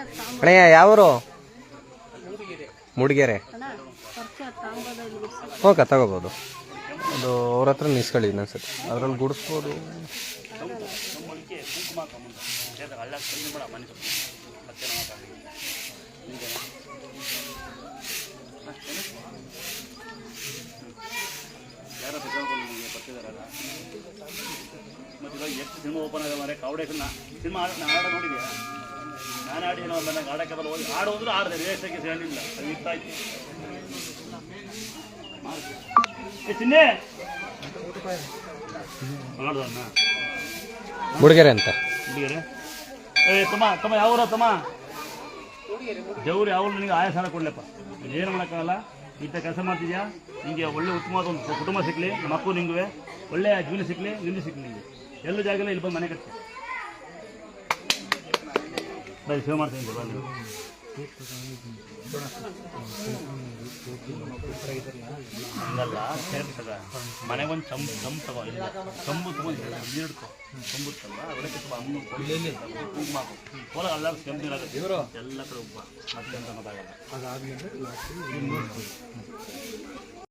ಅಣ್ಣಯ್ಯ ಯಾವರು? ಮೂಡಿಗೆರೆ. ಓಕೆ ತಗೋಬೋದು. ಅದು ಅವ್ರ ಹತ್ರ ನಿಸ್ಕೊಳ್ಳಿ ಇನ್ನೊಂದ್ಸತಿ. ಅದ್ರಲ್ಲಿ ಗುಡಿಸ್ಬೋದು. ಎಷ್ಟು ಸಿನಿಮಾ ಓಪನ್ ಆಗಿದೆ ಮಾರೇ ಕಾವಡೆ ಸಿನಿಮಾ ಆಡ ನೋಡಿದ್ಯಾ? ನಾನು ಆಡಿ ಏನೋ ಬಂದಾಗ ಆಡಕ್ಕೆ ಬಲ್ಲ ಹೋಗಿ ಆಡು ಅಂದ್ರೆ ಆಡಿದೆ ರೇಸಕ್ಕೆ ಹೇಳಿಲ್ಲ ಅದು ಇರ್ತಾ ಇತ್ತು ಏ ಚಿನ್ನೆ ಮಾಡ್ದಣ್ಣ ಮೂಡಿಗೆರೆ ಅಂತ. ಹುಡುಗರೆ ಏ, ತಮ್ಮ ತಮ್ಮ ಯಾವೂರ ತಮ್ಮ? ದೇವ್ರು ಯಾವ ನಿನಗೆ ಆಯಾಸನ ಹಣ ಕೊಡ್ಲಪ್ಪ ಏನು ಮಾಡೋಕ್ಕಾಗಲ್ಲ? ಇಂಥ ಕೆಲಸ ಮಾಡ್ತಿದ್ಯಾ? ನಿಮಗೆ ಒಳ್ಳೆ ಉತ್ತಮವಾದ ಒಂದು ಕುಟುಂಬ ಸಿಕ್ಕಲಿ ಮಕ್ಕಳು ನಿಂಗೆ ಒಳ್ಳೆ ಜೀವನ ಸಿಕ್ಕಲಿ ನಿಂದು ಸಿಕ್ಕಲಿ ನಿಂಗೆ. ಎಲ್ಲ ಜಾಗದಲ್ಲಿ ಇಲ್ಲಿ ಬಂದು ಮನೆ ಕಟ್ಟಿ ಬರೀ ಸೇವ್ ಮಾಡ್ತೀನಿ ಕೊಡುವ ನೀವು ಹಂಗಲ್ಲ ಸೇರ್ತಿ ತಗ ಮನೆಗೆ ಒಂದು ಚಂಬ್ ಚಂಬ್ ತಗೋ ಇಲ್ಲ. ಚಂಬು ತಗೊಂಡು ನೀರು ಇಡ್ಕೊ ಚಂಬು ತಗೋ ಅದಕ್ಕೆ ಸ್ವಲ್ಪ ಹಾಕು ಹೊಲ ಎಲ್ಲ ಕೆಂಪು ನೀರಾಗುತ್ತೆ ಎಲ್ಲ ಕಡೆ ಉಪ್ಪ ಮತ್ತೆ ಅಂತ ಗೊತ್ತಾಗಲ್ಲ.